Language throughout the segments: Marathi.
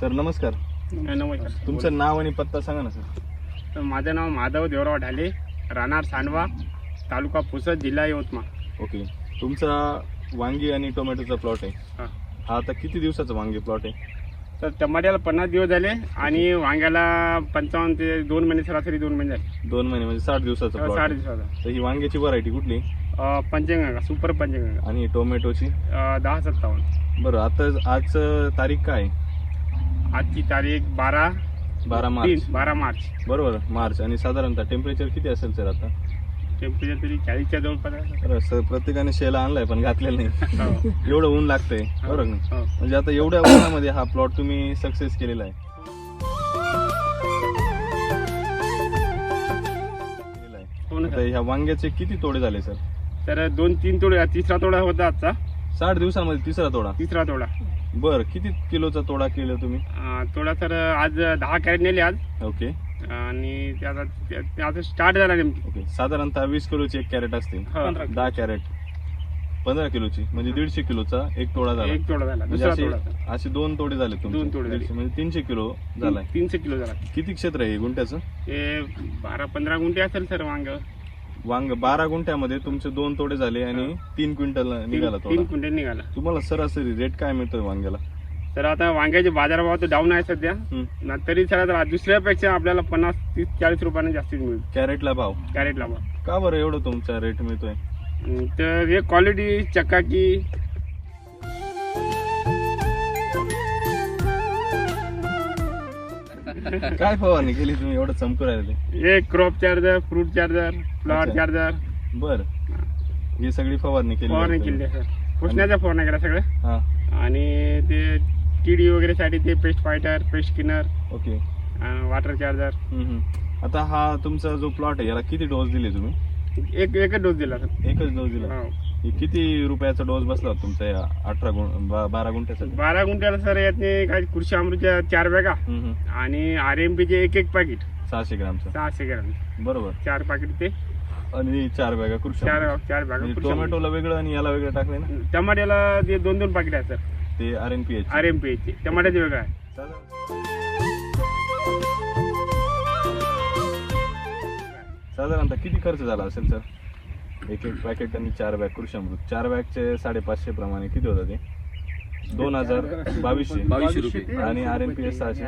सर नमस्कार. नमस्कार. तुमचं नाव आणि पत्ता सांगा ना सर. तर माझं नाव माधव देवराव ढाले राहणार सांडवा तालुका पुसद जिल्हा यवतमाळ. ओके. तुमचा वांगी आणि टोमॅटोचा प्लॉट आहे. हा. हा आता किती दिवसाचा वांगी प्लॉट आहे? तर टमाट्याला पन्नास दिवस झाले आणि वांग्याला पंचावन्न ते दोन महिने सरासरी दोन महिने झाले. दोन महिने म्हणजे साठ दिवसाचा साठ. दिवसाचा. तर ही वांग्याची व्हरायटी कुठली? पंचगंगा सुपर पंचगंगा. आणि टोमॅटोची? दहा सत्तावन्न. बरं आता आज तारीख काय आहे? आजची तारीख बारा बारा मार्च. तीन बारा मार्च. बरोबर मार्च. आणि साधारणतः टेम्परेचर किती असेल सर आता? टेम्परेचर तरी चाळीसच्या जवळपास आहे. बरं सर प्रत्येकाने शेला आणलाय पण घातलेलं नाही. हो. एवढं ऊन लागतंय बरोबर ना? हो. म्हणजे आता एवढ्या उन्हामध्ये हा प्लॉट तुम्ही सक्सेस केलेला आहे. केलेला आहे. हो ना आता सर. ह्या वांग्याचे किती तोडे झाले सर तर दोन तीन तोडा. तिसरा तोडा होता आजचा. साठ दिवसामध्ये तिसरा तोडा. तिसरा तोडा. बर किती किलोचा तोडा केला तुम्ही? अं, तोडा तर आज दहा कॅरेट नेले आज. ओके. आणि ते आता ते- ते आता स्टार्ट झाला नेमकी. ओके. साधारणतः वीस किलोची एक कॅरेट असते हो. दहा कॅरेट. पंधरा किलोची म्हणजे दीडशे किलोचा एक तोडा झाला. एक तोडा झाला. म्हणजे दुसरा असे तोडा झाला. असे दोन तोडे झाले तुमचे. दोन तोडे झाले. दीडशे म्हणजे तीनशे किलो झालाय. तीनशे किलो झाला. किती क्षेत्र आहे हे गुंठ्याचं? ते बारा पंधरा गुंठे असेल सर वांग. वांग बारा गुंठ्यामध्ये तुमचे दोन तोडे झाले आणि तीन क्विंटल निघाला तीन तोडा क्विंटल निघाला. तुम्हाला सरासरी रेट काय मिळतोय वांग्याला? तर आता वांग्याचे बाजारभाव तर डाऊन आहे सध्या. हम्म. ना तरी सर आता दुसऱ्यापेक्षा आपल्याला पन्नास तीस चाळीस रुपयाने जास्तीच मिळेल. कॅरेटला भाव? कॅरेटला भाव. का बरं एवढं तुमचा रेट मिळतोय? तर हे क्वालिटी चकाकी काय फवारणी केली तुम्ही? एवढं चमकू राहिले. हे crop charger fruit charger flower अच्छा. चार्जर बर. ही सगळी फवारणी केली फवारणी आहे केली तुम्ही. सर फवारण्या केल्या सगळ्या हा. आणि ते किडी वगैरे साठी ते pest fighter pest killer okay. Water charger हम्म, हम्म. आता हा तुमचा जो प्लॉट आहे याला किती डोस दिले तुम्ही? एक एकच डोस दिला सर. एकच डोस दिला. हो. हे किती रुपयाचा डोस बसला होता तुमचा या अठरा गुण बा- बारा गुंठ्यासाठी? बारा गुंठ्याला सर यातने काय कृषी अमृतच्या चार बॅगा हम्म, हम्म. आणि आर एम पीचे एक एक पाकिट सहाशे ग्रामचा सहाशे ग्रॅम. बरोबर. चार पाकिट ते. आणि चार बॅगा कृषी चार अमृत. चार बॅगा म्हणजे कृषी अमृत. टोमॅटोला वेगळं आणि याला वेगळं टाकलंय ना? टमाट्याला ते दोन दोन पाकिट आहे सर. ते R N P H R M पीचे टमाट्याचे वेगळं आहे. साधारणतः किती खर्च झाला असेल सर? एक एक पॅकेट आणि चार बॅग कृषी अमृत. चार बॅगचे साडेपाचशे प्रमाणे किती होतं ते? दोन हजार बावीसशे. बावीसशे रुपये. आणि आर एन पी एस सहाशे.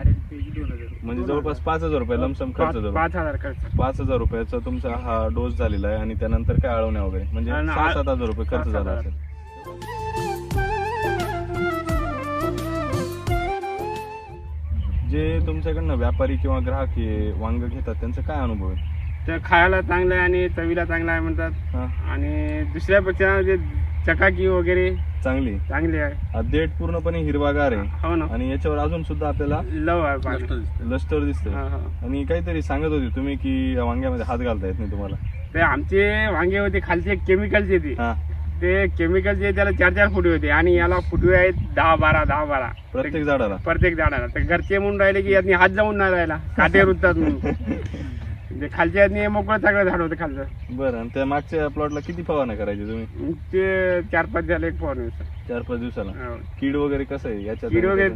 म्हणजे जवळपास पाच हजार रुपये लमसम खर्च पाच धरून पाच हजार खर्च. पाच हजार रुपयाचा तुमचा हा डोस झालेला आहे आणि त्यानंतर काय अळवण्या वगैरे? म्हणजे सहा सात हजार रुपये खर्च झाला. असेल. जे तुमच्याकडनं व्यापारी किंवा ग्राहक हे वांग घेतात त्यांचा काय अनुभव आहे? तर खायला चांगलं आहे आणि चवीला चांगलं आहे म्हणतात. हा. आणि दुसऱ्यापेक्षा जे चकाकी वगैरे चांगली. चांगली आहे. हा देठ पूर्णपणे हिरवागार आहे. हो ना. आणि याच्यावर अजून सुद्धा आपल्याला लव आहे पाणी. दिसतं. लष्टर दिसतंय. हा, हा. आणि काहीतरी सांगत होते तुम्ही की या वांग्यामध्ये हात घालता येत नाही तुम्हाला. ते आमचे वांगे होते खालचे केमिकलचे ते हा. ते केमिकलचे त्याला चार चार फुटे होते आणि याला फुटवे आहेत दहा बारा दहा बारा. प्रत्येक झाडाला. प्रत्येक झाडाला. तर घरचे म्हणून राहिले की यातनी हात जाऊन नाही राहिला. काटे रुततात म्हणून. ते खालच्या यातनी मोकळं चांगलं झाड होतं खालचं. बरं आणि त्या मागच्या प्लॉटला किती फवारण्या करायची तुम्ही? ते चार पाच झाले एक फवारणी चार पाच दिवसाला? हो. कीड वगैरे कसं आहे याच्यात? कीड वगैरे?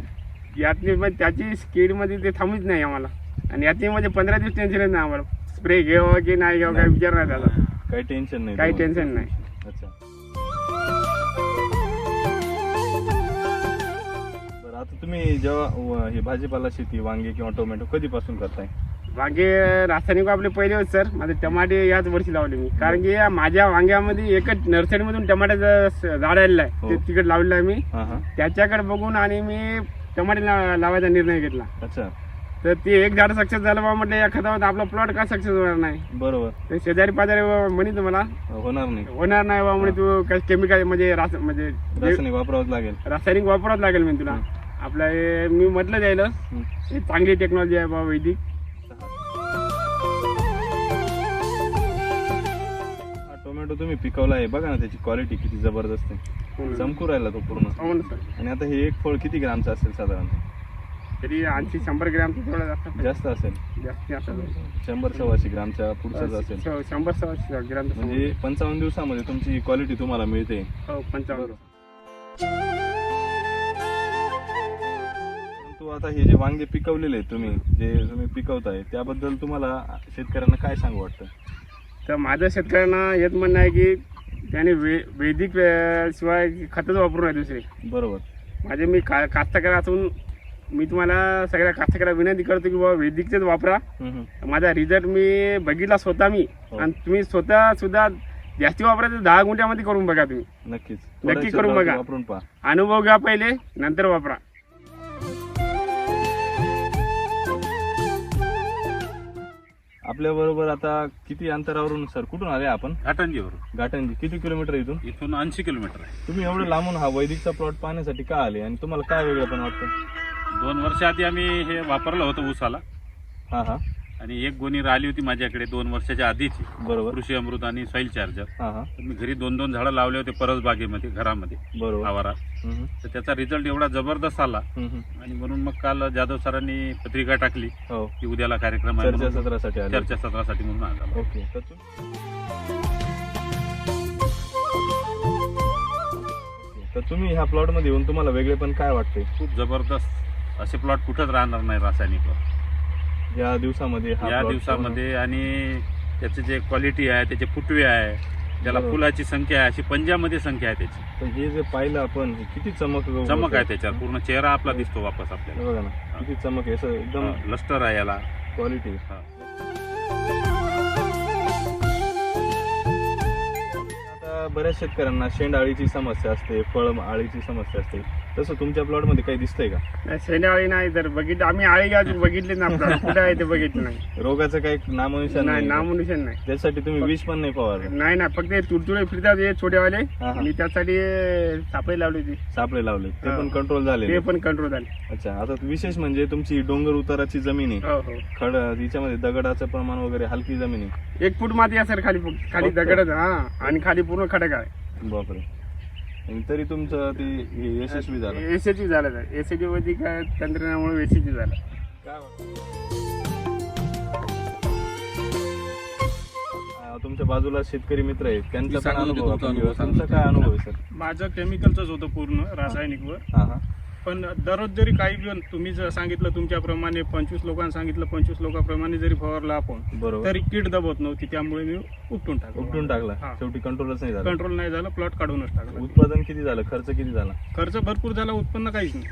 यातनी पण त्याची स्कीडमध्ये ते थांबूच नाही आम्हाला. आणि यातनी म्हणजे पंधरा दिवस टेन्शनच नाही आम्हाला. स्प्रे घ्यावं की नाही घ्यावं काही विचार नाही त्याला काही टेन्शन नाही काही तुम्हाला. टेन्शन नाही. अच्छा. बरं आता तुम्ही जेव्हा व- हे भाजीपाला शेती वांगे किंवा टोमॅटो कधीपासून करताय? वांगे रासायनिक आपले पहिले होते सर. माझे टमाटे याच वर्षी लावले मी. कारण की या माझ्या वांग्यामध्ये एकच नर्सरीमधून टमाट्याचं स- झाड आलेलं आहे. हो. ते तिकडे लावलेलं आहे मी. हा हा. त्याच्याकडे बघून आणि मी टमाटे ला- लावायचा निर्णय घेतला. अच्छा. तर ते एक झाड सक्सेस झालं बा म्हटलं या खतावर आपला प्लॉट का सक्सेस होणार नाही? बरोबर. ते शेजारी पाजारी म्हणित मला होणार नाही. होणार नाही बा म्हणे तू काही केमिकल म्हणजे रास म्हणजे जे रासायनिक वापरावंच लागेल. रासायनिक वापरावं लागेल मी तुला. आपलं हे मी म्हटलं. हे चांगली टेक्नॉलॉजी आहे बा वैदिक. टोमॅटो तुम्ही पिकवला आहे बघा ना त्याची क्वालिटी किती जबरदस्त आहे. चमकू राहिला तो पूर्ण. हो ना सर. आणि आता हे एक फळ किती ग्रामचं असेल साधारणतः तरी ऐंशी शंभर ग्रॅम थोडं जास्त. जास्त असेल. जास्ती असं शंभर सव्वाशे ग्रामच्या पुढचंच असेल. श- शंभर सव्वाशे ग्रॅम म्हणजे पंचावन्न दिवसामध्ये तुमची ही क्वालिटी तुम्हाला मिळते. हो पंचावन्न. परंतु आता हे जे वांगे पिकवलेले आहेत तुम्ही जे तुम्ही पिकवताय त्याबद्दल तुम्हाला शेतकऱ्यांना काय सांगू वाटतं? तर माझं शेतकऱ्यांना हेच म्हणणं आहे की त्याने वे वैदिक शिवाय खतच वापरू नये दुसरे. बरोबर. माझे मी का कास्तकार असून मी तुम्हाला सगळ्या कास्तकाराला विनंती करतो की बाबा वैदिकचेच वापरा. माझा रिझल्ट मी बघितला स्वतः मी. हो. आणि तुम्ही स्वतः सुद्धा जास्ती वापरायचं दहा गुंठ्यामध्ये करून बघा तुम्ही. नक्कीच. नक्की करून बघा. अनुभव घ्या पहिले नंतर वापरा. आपल्या बरोबर आता किती अंतरावरून सर कुठून आले आपण? घाटंजीवर गाठणजी किती किलोमीटर इथून? इथून ऐंशी किलोमीटर आहे. तुम्ही एवढं लांबून हा वैदिकचा प्लॉट पाहण्यासाठी का आले आणि तुम्हाला काय वेगळं पण वाटतं? दोन वर्ष आधी आम्ही हे वापरलं होतं ऊसाला. हा हा. आणि एक गोणी राहिली होती माझ्याकडे दोन वर्षाच्या आधीची. बरोबर. कृषी अमृत आणि सॉईल चार्जर हा हा. तर मी घरी दोन दोन झाडं लावले होते परस बागेमध्ये घरामध्ये. बरोबर. आवारात हम्म, तर त्याचा रिझल्ट एवढा जबरदस्त आला. हम्म, हम्म. आणि म्हणून मग काल जाधव सरांनी पत्रिका टाकली. हो. की उद्याला कार्यक्रम आहे चर्चा म्हणून. सत्रासाठी आले. म्हणून आला. ओके तर तु- तर तुम्ही ह्या प्लॉटमध्ये येऊन तुम्हाला वेगळे पण काय वाटते? खूप जबरदस्त. असे प्लॉट कुठंच राहणार नाही रासायनिकवर या दिवसामध्ये हा या plot दिवसामध्ये आणि त्याचे जे क्वालिटी आहे त्याचे फुटवे आहे बरोबर. फुलाची संख्या आहे अशी पंजामध्ये संख्या आहे त्याची. पण हे जे पाहिलं आपण हे किती चमक चमक आहे त्याच्यावर पूर्ण चेहरा आपला दिसतो वापस हे आपल्याला. बघा ना किती चमक आहे. असं एकदम हा, लस्टर आहे याला. क्वालिटी हा. आता बऱ्याच शेतकऱ्यांना शेंड अळीची समस्या असते फळ अळीची समस्या असते. तसं तुमच्या प्लॉटमध्ये काही दिसतंय का? नाही, नाही तर बघितलं आम्ही आळी अजून बघितले ना आपल्याला. कुठं आहे ते बघितलं नाही. रोगाचं काही नामनिशाण नाही नामनुशन नाही. त्यासाठी तुम्ही विष पण नाही फवारलं. नाही ना फक्त हे तुडतुडे फिरतात हे छोटेवाले. हा, हा. मी त्यासाठी सापळे लावली होती. सापळे लावले. ते. पण कंट्रोल ते झाले पण कंट्रोल झाले. अच्छा आता विशेष म्हणजे तुमची डोंगर उताराची जमीन आहे. हो हो. खड तिच्यामध्ये दगडाचं प्रमाण वगैरे हलकी जमीन आहे. एक फूट माती असेल खाली फक्त. खाली फक्त? दगड हा. आणि खाली पूर्ण खडक आहे. बापरे. आणि तरी तुमचं ते हे यशस्वी झालं. एसीची झालं तर एसीची वरती काय तंत्रज्ञानामुळे एसीची झालं. काय तुमच्या बाजूला शेतकरी मित्र आहेत. त्यांचा पण अनुभव आपण घेऊया. तुमचा काय अनुभव आहे सर? माझं केमिकलचंच होतं पूर्ण रासायनिकवर. हा हा. पण दररोज जरी काही पण तुम्ही जर सांगितलं तुमच्याप्रमाणे पंचवीस लोकांना सांगितलं पंचवीस लोकांप्रमाणे जरी फवारला आपण बरोबर. तरी कीड दबत नव्हती त्यामुळे मी उपटून टाकलं. उपटून टाकला. हा. शेवटी कंट्रोलच नाही झालं. कंट्रोल नाही झालं प्लॉट काढूनच टाकलं. उत्पादन किती झालं? खर्च किती झाला? खर्च भरपूर झाला उत्पन्न काहीच नाही.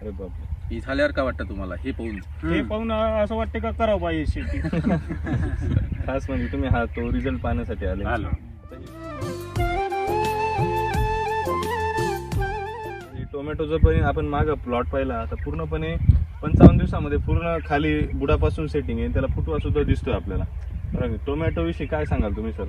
अरे बापरे. हे झाल्यावर काय वाटतं तुम्हाला? हे पाहून. हे पाहून असं वाटतं का करावं पाहिजे शेती? खास म्हणजे तुम्ही हा तो रिझल्ट पाहण्यासाठी आले. आलो. टोमॅटोचं पण आपण माग प्लॉट पाहिला आता पूर्णपणे पंचावन्न दिवसामध्ये पूर्ण खाली बुडापासून सेटिंग आहे त्याला फुटवा सुद्धा दिसतोय आपल्याला. टोमॅटो विषयी काय सांगाल तुम्ही सर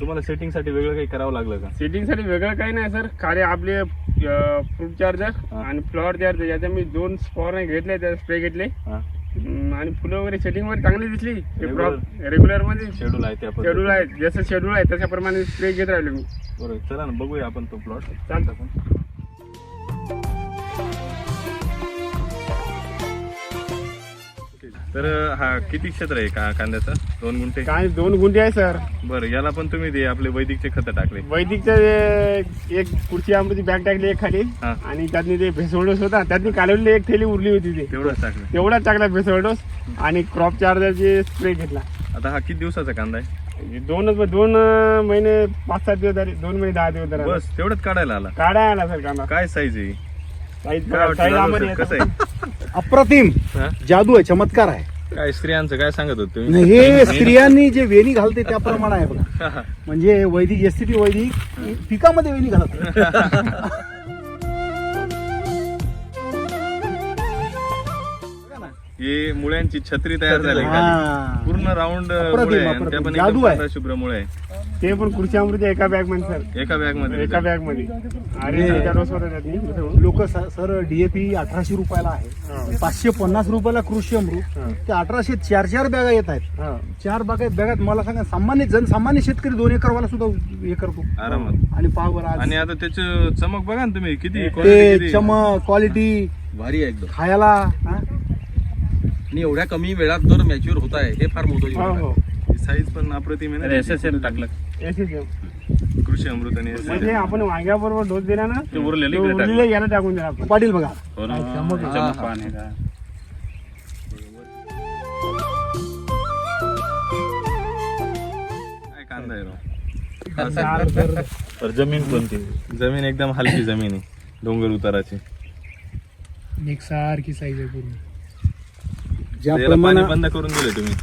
तुम्हाला सेटिंगसाठी वेगळं काही करावं लागलं का? सेटिंगसाठी वेगळं काही नाही सर खाली आपले फ्रूट चार्जर. आणि फ्लॉवर चार्जर याच्या मी दोन स्पॉर घेतले त्या स्प्रे घेतले. आणि फुलं वगैरे सेटिंग वगैरे चांगली दिसली? रेग्युलरमध्ये शेड्यूल आहे त्या शेड्यूल. आहे. जसं शेड्यूल आहे त्याच्याप्रमाणे स्प्रे घेत राहिलो मी. बरोबर चला ना बघूया आपण तो प्लॉट चालतं. तर हा किती क्षेत्र आहे का कांद्याचं? दोन गुंठे? काय दोन गुंठे आहे सर. बरं याला पण तुम्ही ते आपले वैदिकचे खत टाकले. वैदिकचं ते एक खुर्ची आंब्याची बॅग टाकली एक खाली. हा. आणि त्यातनी ते भेसवडोस होता त्यातनी कालवलेली एक थैली उरली होती ते. तेवढंच टाकलं. तेवढाच टाकला भेसवडोस आणि क्रॉप चार्जरची स्प्रे घेतला. आता हा किती दिवसाचा कांदा आहे? दोनच दोन अं, महिने पाच सात दिवस झाले दोन महिने दहा दिवस झाले बस तेवढंच काढायला आला. काढा आला सर कांदा. काय साईज आहे साईज काय वाटतं साईज जाधव आम्हाला सर, कसं येतं. आहे? अप्रतिम. हा? जादू आहे चमत्कार आहे. काय स्त्रियांचं काय सांगत होत आणि तुम्ही हे स्त्रियांनी जे वेणी घालते त्याप्रमाणे आहे बघा. म्हणजे वैदिक एस टी वैदिक पिकामध्ये वेणी घालत. हे मुळ्यांची छत्री तयार झाली हा. खाली. पूर्ण राऊंड अप्रतिम, मुळे आहे आणि त्या अप्रतिम. पण जादू एकदम आहे. पांढऱ्या शुभ्र मुळे आहे ते पण खुर्ची आंब्याच्या एका बॅगमध्ये सर एका बॅगमध्ये एका बॅगमध्ये अरे लोक सर डीएपी अठराशे रुपयाला आहे हा. पाचशे पन्नास रुपयाला कृषी अमृत. ते अठराशे चार चार बॅगा येत आहेत हा. चार बागा बॅगात मला सांगा सामान्य जनसामान्य शेतकरी दोन एकरवाला सुद्धा हे करतो आरामात आणि पावर आज आणि आता त्याची चमक बघा ना तुम्ही किती quality ते किती. चमक क्वालिटी भारी आहे एकदम खायला हा? आणि एवढ्या कमी वेळात जर मॅच्युअर होत आहे हे फार हो गोष्ट हो. साईज पण अप्रतिम आहे ना एस एस एम टाकलं SSM. कृषी अमृत आणि. म्हणजे आपण वांग्याबरोबर डोस दिला ना ते उरलेले ते इकडे टाकले. उरलेले याला टाकून दिला आपण पाटील बघा हो ना चमक आहे. चमक पान आहे का? काय कांदा आहे राव तर जमीन कोणती जमीन एकदम हलकी जमीन आहे डोंगर उताराची एकसारखी साईज आहे पूर्ण ज्या पाणी प्रमाणात बंद करून दिले तुम्ही.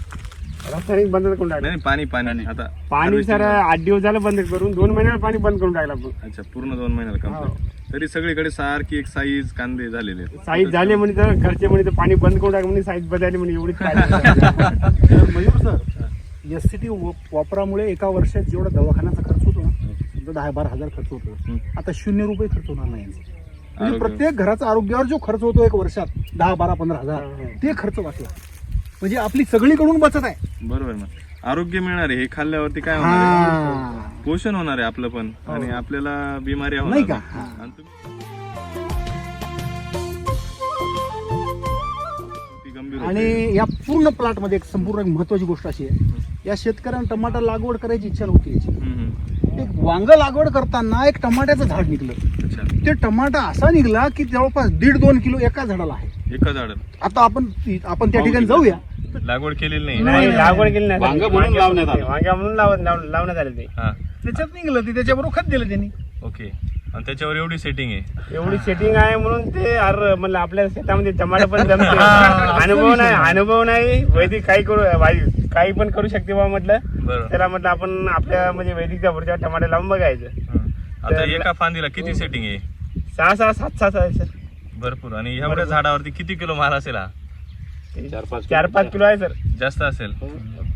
रासायनिक बंद करून टाकलं. नाही पाणी पाणी आता पाणी सर आठ दिवस झालं बंद करून दोन महिन्याला पाणी बंद करून टाकलं आपण. अच्छा पूर्ण दोन महिन्याला कंप्लीट तरी सगळीकडे सारखी एक साईज कांदे झालेले आहेत. साईज झाले म्हणे तर घरचे म्हणे तर पाणी बंद करून टाक म्हणे साईज बदलली म्हणे एवढीच पाहिजे तर Mayur sir S C T वापरामुळे एका वर्षात जेवढा दवाखान्याचा खर्च होतो ना समजा दहा बारा हजार खर्च होतो. आता शून्य रुपये खर्च होणार नाही. यांचा. म्हणजे. प्रत्येक घराचा आरोग्यावर जो खर्च होतो एक वर्षात दहा बारा पंधरा हजार हा, हा. ते खर्च वाचला म्हणजे आपली सगळीकडून बचत आहे बरोबर ना आरोग्य मिळणार आहे हे खाल्ल्यावरती काय होणार आहे हा. पोषण होणार आहे आपलं पण आणि आपल्याला बिमारी होणार नाही का? नाही. आणि तुम्ही- ती गंभीर होते. आणि या पूर्ण प्लॉटमध्ये एक संपूर्ण महत्वाची गोष्ट अशी आहे या शेतकऱ्यांना टमाटा लागवड करायची इच्छा नव्हती याची हम्म, हम्म. एक वांग लागवड करताना एक टमाट्याचं झाड निघलं अच्छा ते टमाटा असा निघला की जवळपास दीड दोन किलो एका झाडाला आहे. एका झाड आता आपण आपण त्या ठिकाणी जाऊया. लागवड केलेली नाही. नाही लागवड केली नाही. वांगं म्हणून लावण्यात आलं. वांग्या म्हणून लावत- लाव- लावण्यात आले ते. हा. त्याच्यात निघलं ते त्याच्याबरोबर खत दिलं त्यांनी. ओके. आणि त्याच्यावर एवढी सेटिंग आहे. एवढी सेटिंग आहे म्हणून ते अर म्हणलं आपल्या शेतामध्ये टमाटर पण जमते अनुभव नाही अनुभव नाही. वैदिक काही करू वाई- काही पण करू शकते बा म्हटलं. बरोबर. त्याला म्हटलं आपण आपल्या म्हणजे वैदिकच्या पुढच्या टमाटर लावून बघायचं. हा. आता तर- एका फांदीला किती सेटिंग आहे? सहा सहा सात सात आहे सर भरपूर. आणि एवढ्या झाडावरती किती किलो माल असेल हा? चार पाच चार पाच किलो आहे सर. जास्त असेल.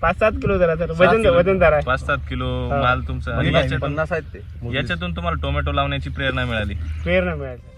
पाच सात किलो जरा सर. सात वजन किलो. वजन जरा आहे पाच सात किलो हा. माल तुमचा. आणि पन्नास याच्यातून पन्नास आहेत ते. याच्यातून तुम्हाला टोमॅटो लावण्याची प्रेरणा मिळाली. प्रेरणा मिळायचं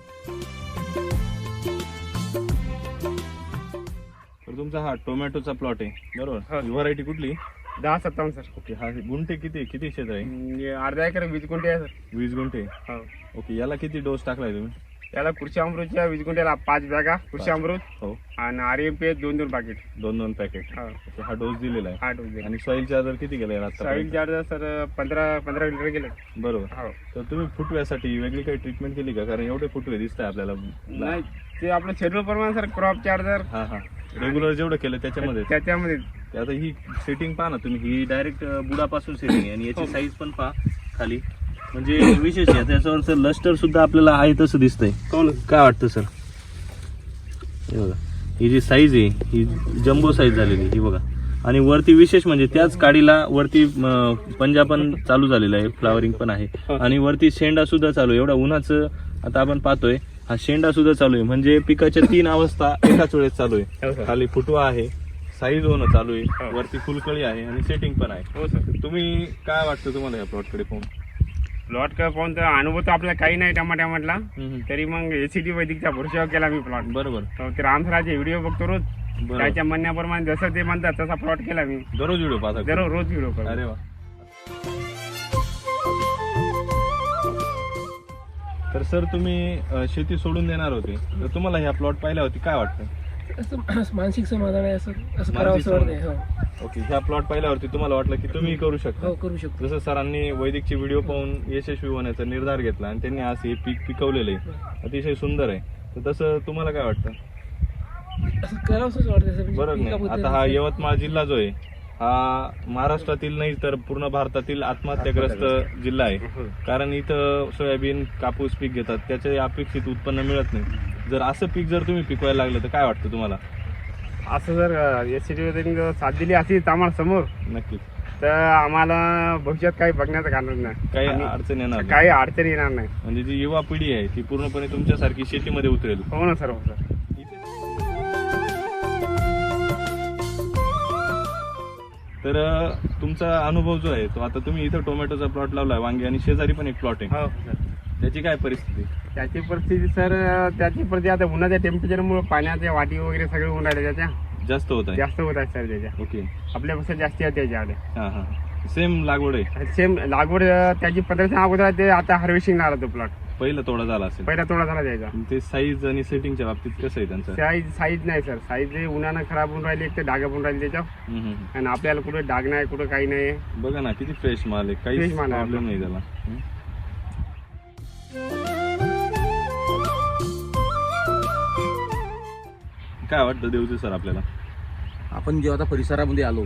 तर तुमचा हा टोमॅटोचा प्लॉट आहे. बरोबर? हा. ही व्हरायटी कुठली? दहा सत्तावन्न सर. ओके हा गुंठे किती किती क्षेत्र आहे? म्हणजे अर्धा एकर वीज गुंठे आहे सर. वीस गुंठे? हो. ओके याला किती डोस टाकलाय तुम्ही? त्याला कृषी अमृतच्या वीज गुंठ्याला पाच बॅगा कृषी अमृत हो. आणि आर एम पी दोन दोन पाकिट दोन दोन पॅकेट हा. ओके हा डोस दिलेला आहे. आठ होते आणि सॉइल चार्जर किती गेला आता सॉईल चार्जर सर पंधरा पंधरा लिटर गेले. बरोबर. हो. तर तुम्ही फुटव्यासाठी वेगळी काही ट्रीटमेंट केली का? कारण एवढे फुटवे दिसत आहे आपल्याला. नाही ते आपलं शेड्यूल प्रमाणे सर क्रॉप चार्जर हा हा. रेग्युलर जेवढं केलं त्याच्यामध्ये त्याच्यामध्ये ते आता ही सेटिंग पहा ना तुम्ही. ही डायरेक्ट बुडापासून सेटिंग आहे आणि याची साईज पण पहा खाली. म्हणजे विशेष आहे. त्याच्यावर लस्टर सुद्धा आपल्याला आहे तसं दिसतंय. कोण काय वाटतं सर हे बघा. ही जी साईज आहे ही जम्बो साईज झालेली ही बघा. आणि वरती विशेष म्हणजे त्याच काडीला वरती पंजा पण चालू झालेला आहे. फ्लावरिंग पण आहे. आणि वरती शेंडा सुद्धा चालू आहे. एवढा उन्हाचं आता आपण पाहतोय हा शेंडा सुद्धा चालू आहे. म्हणजे पिकाच्या तीन अवस्था एकाच वेळेस चालू हो, आहे. खाली फुटवा आहे. साईज होणं चालू आहे. वरती फुलकळी आहे आणि सेटिंग पण आहे. हो सर तुम्ही काय वाटतं तुम्हाला या प्लॉटकडे पाहून? प्लॉट का पाहून तर अनुभव तर आपल्याला काही नाही टमाट्या म्हटला. तरी मग एसीटी वैदिकच्या भरोशावर केला मी प्लॉट बरोबर. ते रामसराचे व्हिडिओ बघतो रोज. बरोबर. त्याच्या म्हणण्याप्रमाणे जसं ते म्हणतात तसा प्लॉट केला मी. दररोज व्हिडिओ पाहता का? दररोज रोज व्हिडिओ करतो अरे वा. तर सर तुम्ही अ, शेती सोडून देणार होते. तर तुम्हाला ह्या प्लॉट पाहिल्यावरती काय वाटतं? असं मानसिक समाधान आहे असं असं मानसिक करावं असं वाटतंय समाधान. हो. ओके ह्या प्लॉट पाहिल्यावरती तुम्हाला वाटलं की तुम्ही करू शकता. हो करू शकतो. जसं सरांनी वैदिकचे व्हिडिओ पाहून यशस्वी होण्याचा निर्धार घेतला आणि त्यांनी आज हे पीक पिकवलेलं आहे. अतिशय सुंदर आहे. तर तसं तुम्हाला काय वाटतं? असं वाटतंय म्हणजे बरोबर नाही पिकाबद्दल आता हा यवतमाळ जिल्हा जो आहे हा महाराष्ट्रातील नाही तर पूर्ण भारतातील आत्महत्याग्रस्त जिल्हा आहे. कारण इथं सोयाबीन कापूस पीक घेतात. त्याचे अपेक्षित उत्पन्न मिळत नाही. जर असं पीक जर तुम्ही पिकवायला लागलं तर काय वाटतं तुम्हाला? असं जर एसीटी वैदिक साथ दिली अशी आम्हाला समोर नक्कीच. तर आम्हाला भविष्यात काही बघण्याचं कारण नाही. काही अडचण येणार. काही अडचण येणार नाही. म्हणजे जी युवा पिढी आहे ती पूर्णपणे तुमच्यासारखी शेतीमध्ये उतरेल. हो ना सर हो सर. तर तुमचा अनुभव जो आहे तो आता तुम्ही इथं टोमॅटोचा प्लॉट लावलाय वांगी आणि शेजारी पण एक प्लॉट आहे. हो त्याची काय परिस्थिती? त्याची परिस्थिती सर त्याची परिस्थिती आता उन्हाच्या टेम्परेचरमुळे पाण्याच्या वाटी वगैरे सगळे होऊन राहिले त्याच्या. जास्त होत आहे. जास्त होत आहे सर त्याच्या. ओके. आपल्यापेक्षा जास्ती आहे त्याच्या हा हा. सेम लागवड आहे? सेम लागवड त्याची पद्धत अगोदर ते आता हार्वेस्टिंग आला तो प्लॉट पहिला तोडा झाला असेल. पहिला तोडा झाला द्यायचा ते साईज आणि सेटिंगच्या बाबतीत कसं आहे त्यांचं? साईज साईज नाही सर. साईज उन्हानं खराब होऊन राहिली एक तर डाग पण राहिले हम्म. आणि आपल्याला कुठे डाग नाही कुठं काही नाही. बघा ना किती फ्रेश माल आहे. आहे. प्रॉब्लेम. नाही त्याला. काय वाटतं देवचे सर आपल्याला? आपण जेव्हा आता परिसरामध्ये आलो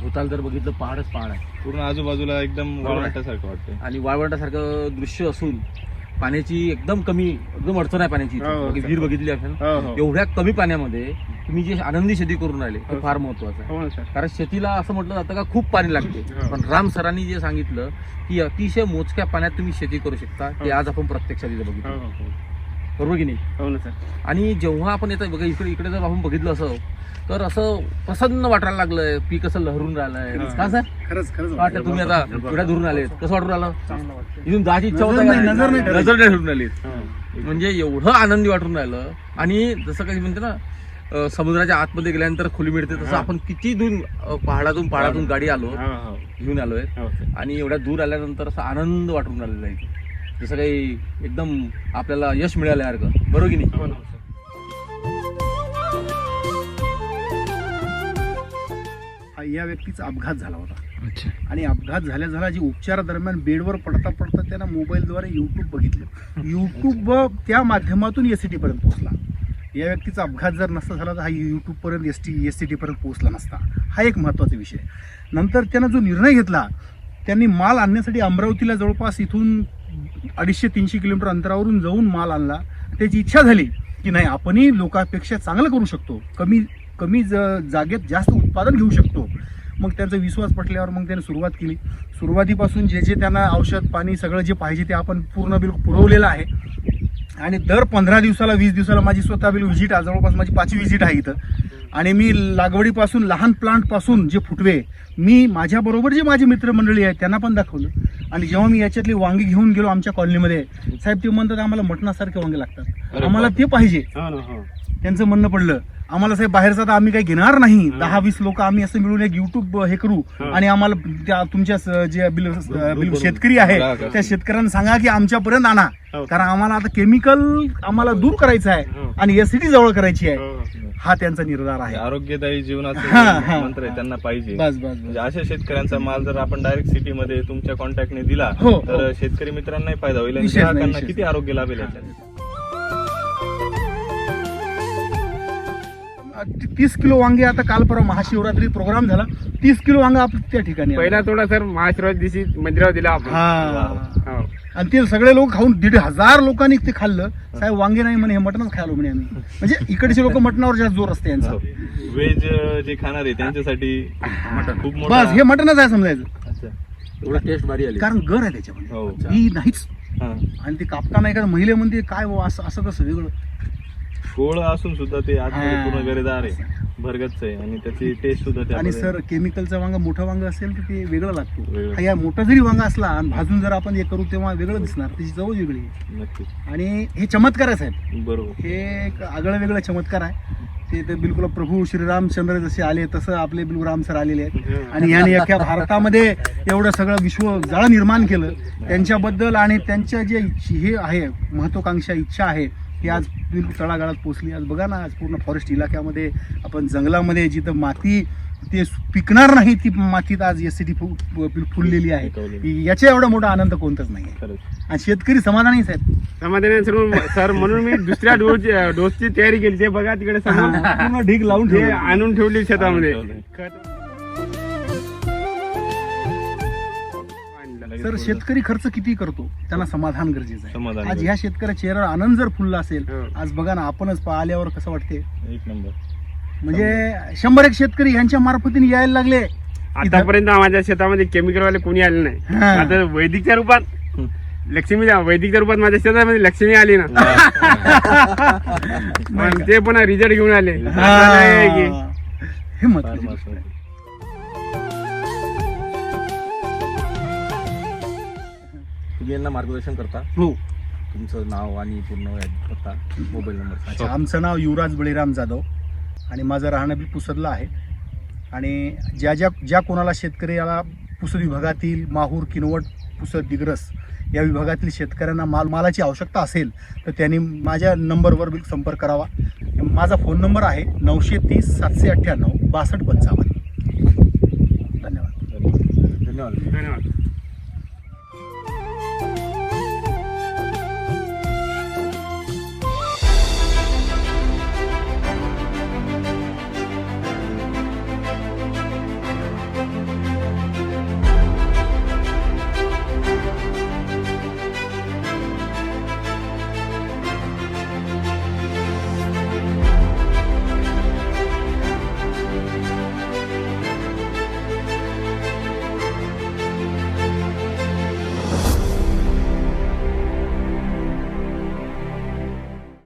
भोवताल जर बघितलं पहाडच पहाड आहे. पूर्ण आजूबाजूला एकदम वाळवंटासारखं वाटतंय. आणि वाळवंटासारखं दृश्य असून पाण्याची एकदम कमी एकदम अडचण आहे पाण्याची इथे. हो, हो, विहीर बघितली आपण. हो हो. एवढ्या कमी पाण्यामध्ये तुम्ही जे आनंदी शेती करून राहिले ते फार महत्वाचं आहे. हो ना सर. कारण शेतीला असं म्हटलं जातं का खूप पाणी लागते. हो. पण राम सरांनी जे सांगितलं की अतिशय मोजक्या पाण्यात तुम्ही शेती करू शकता ते हो. आज आपण प्रत्यक्षात इथं हो बघितलं हो हो. बरोबर की नाही हो ना सर आणि जेव्हा आपण येतं बघा इकडे इकडे जर आपण बघितलं असं तर असं प्रसन्न वाटायला लागलंय. पीक असं लहरून राहिलंय. का सर खरंच तुम्ही आता एवढ्या दुरून आले कसं वाटून राहिलं? इथून जायची इच्छा होता का? नजर नाही ठरायची. नजर नाही ठरून हो. म्हणजे एवढं आनंदी वाटून राहिलं. आणि जसं काही म्हणते ना अं, समुद्राच्या आतमध्ये गेल्यानंतर खुली मिळते तसं. आपण किती दूर अं, पहाडातून पहाडातून गाडी आलो हो हो. घेऊन आलोय. हो सर आणि एवढ्या दूर आल्यानंतर असा आनंद वाटून राहिलेला आहे. जसं काही एकदम आपल्याला यश मिळाल्यासारखं बरोबर की नाही? हो सर हा या व्यक्तीचा अपघात झाला होता. आणि अपघात झाल्या झाला जी उपचारादरम्यान बेडवर पडता पडता त्यानं मोबाईलद्वारे यूट्यूब बघितलं. यूट्यूब त्या माध्यमातून एस सी टीपर्यंत पोहोचला. या व्यक्तीचा अपघात जर नसता झाला तर हा यूट्यूबपर्यंत एस टी एस सी टीपर्यंत पोहोचला नसता. हा एक महत्त्वाचा विषय नंतर त्यानं जो निर्णय घेतला त्यांनी माल आणण्यासाठी अमरावतीला जवळपास इथून अडीचशे तीनशे किलोमीटर अंतरावरून जाऊन माल आणला. त्याची इच्छा झाली की नाही आपणही लोकांपेक्षा चांगलं करू शकतो. कमी कमी ज जागेत जास्त उत्पादन घेऊ शकतो. मग त्यांचा विश्वास पटल्यावर मग त्याने सुरुवात केली. सुरुवातीपासून जे जे त्यांना औषध पाणी सगळं जे पाहिजे ते आपण पूर्ण बिल पुरवलेलं आहे. आणि दर पंधरा दिवसाला वीस दिवसाला माझी स्वतः बिल व्हिजिट आहे. जवळपास माझी पाचवी व्हिजिट आहे इथं. आणि मी लागवडीपासून लहान प्लांटपासून जे फुटवे मी माझ्याबरोबर जे माझे मित्रमंडळी आहेत त्यांना पण दाखवलं. आणि जेव्हा मी याच्यातली वांगी घेऊन गेलो आमच्या कॉलनीमध्ये साहेब ते म्हणतात आम्हाला मटणासारखे वांगे लागतात. आम्हाला. ते पाहिजे. हो हो. त्यांचं म्हणणं पडलं आम्हाला साहेब बाहेरचा तर आम्ही काही घेणार नाही दहा वीस लोक आम्ही असं मिळून एक युट्यूब हे करू. आणि आम्हाला त्या तुमच्या स- जे बिल. शेतकरी आहे त्या शेतकऱ्यांना सांगा की आमच्यापर्यंत आणा हो. कारण आम्हाला आता केमिकल आम्हाला दूर करायचं आहे हो. आणि एसिडी जवळ करायची आहे हो हा त्यांचा निर्धार आहे आरोग्यदायी हा, जीवनाचा. मंत्र आहे त्यांना पाहिजे बस बस बस म्हणजे अशा शेतकऱ्यांचा माल जर आपण डायरेक्ट सिटीमध्ये तुमच्या कॉन्टॅक्टने दिला हो, तर. शेतकरी मित्रांनाही फायदा होईल आणि विशेष नाही, ग्राहकांना विशेष किती आरोग्य लाभेल याच्यात तीस किलो वांगे आता काल परवा महाशिवरात्री प्रोग्राम झाला. तीस किलो वांगा आपण त्या ठिकाणी. पहिला तोडा सर महाशिवराज दिवशी मंदिरावर दिला आपण. हा. हो. आणि ते सगळे लोक खाऊन दीड हजार लोकांनी ते खाल्लं. साहेब वांगे नाही म्हणे हे मटणच खायला म्हणे आम्ही. म्हणजे इकडचे लोक मटणावर जास्त जोर असते यांचा. व्हेज जे खाणार आहे त्यांच्यासाठी मटण खूप मोठा बस हे मटणच आहे समजायचं. अच्छा. एवढा टेस्ट भारी आली. कारण गर आहे त्याच्यामध्ये. हो. ही नाहीच. हा. आणि ते कापताना एखाद्या महिले म्हणते काय असं असं कसं वेगळं. गोळ असून सुद्धा ते आतमध्ये हा. पूर्ण गरेदार आहे. भरगच आहे. आणि त्याची टेस्ट सुद्धा आणि त्यामध्ये सर केमिकलचा वांगा मोठं वांगा असेल तर ते वेगळं लागतो. वेगळं. हा या मोठा जरी वांगा असला आणि भाजून जर आपण हे करू तेव्हा वेगळं दिसणार. त्याची चव वेगळी आहे. नक्कीच. आणि हे चमत्कार आहे साहेब. बरोबर. हे एक आगळं वेगळं चमत्कार आहे. ते तर बिलकुल प्रभू श्रीरामचंद्र जसे आले तसं आपले बिलकुल राम सर आलेले आहेत. आणि याने अख्ख्या भारतामध्ये एवढं सगळं विश्व जाळ निर्माण केलं. त्यांच्याबद्दल आणि त्यांच्या जे इच्छ- हे आहे महत्वाकांक्षा इच्छा आहे ती आज बिलकुल तळागाळात पोचली आज बघा ना आज पूर्ण फॉरेस्ट इलाक्यामध्ये आपण जंगलामध्ये जिथं माती ते पिकणार नाही ती मातीत आज एस सी टी फुललेली आहे. याच्या एवढा मोठा आनंद कोणताच नाही आणि शेतकरी समाधानी साहेब समाधानी सर. सर म्हणून मी दुसऱ्या डोस डोसची तयारी केली. ते बघा तिकडे पूर्ण ढीग लावून. आणून ठेवली शेतामध्ये. सर शेतकरी खर्च किती करतो? त्यांना समाधान गरजेचं आहे. समाधान आज ह्या शेतकऱ्या चेहऱ्यावर आनंद जर फुलला असेल. आज बघा ना आपणच पा- आल्यावर कसं वाटते? एक नंबर. म्हणजे शंभर. एक शेतकरी यांच्या मार्फतीने यायला लागले. आतापर्यंत माझ्या शेतामध्ये केमिकल वाले कोणी आले नाही. हा. आता वैदिकच्या रूपात लक्ष्मी वैदिकच्या रूपात माझ्या शेतामध्ये लक्ष्मी आली ना. पण ते पण रिझल्ट घेऊन आले. असं नाही की. हा. हे मत यांना मार्गदर्शन करता? हो. तुमचं नाव आणि पूर्ण पत्ता मोबाईल नंबर. अच्छा, आमचं नाव युवराज बळीराम जाधव आणि माझं राहणं बी पुसदला आहे. आणि ज्या ज्या ज्या कोणाला शेतकऱ्याला पुसद विभागातील माहूर किनवट पुसद दिग्रस या विभागातील शेतकऱ्यांना माल मालाची आवश्यकता असेल तर त्यांनी माझ्या नंबरवर संपर्क करावा. माझा फोन नंबर आहे नऊशे तीस सातशे अठ्ठ्याण्णव बासष्ट पंचावन्न. धन्यवाद. धन्यवाद. धन्यवाद.